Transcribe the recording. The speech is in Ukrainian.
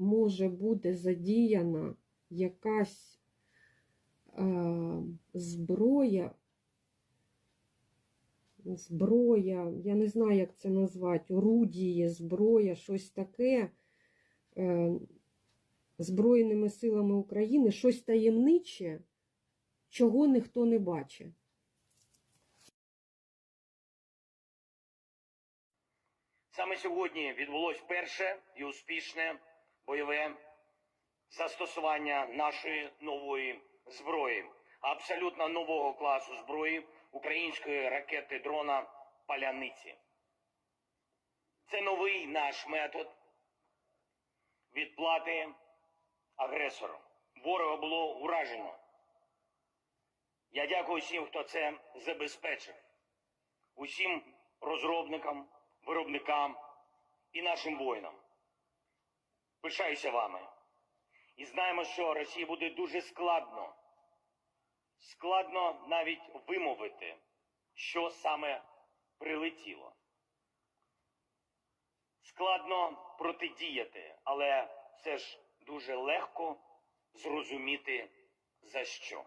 може бути задіяна якась е, зброя, зброя, я не знаю, як це назвати, орудіє, зброя, щось таке е, Збройними силами України, щось таємниче, чого ніхто не бачить. Саме сьогодні відбулось перше і успішне бойове застосування нашої нової зброї, абсолютно нового класу зброї української ракети дрона Паляниці. Це новий наш метод відплати агресору. Ворога було уражено. Я дякую всім, хто це забезпечив, усім розробникам, виробникам і нашим воїнам. Пишаюся вами. І знаємо, що Росії буде дуже складно, складно навіть вимовити, що саме прилетіло. Складно протидіяти, але все ж дуже легко зрозуміти за що.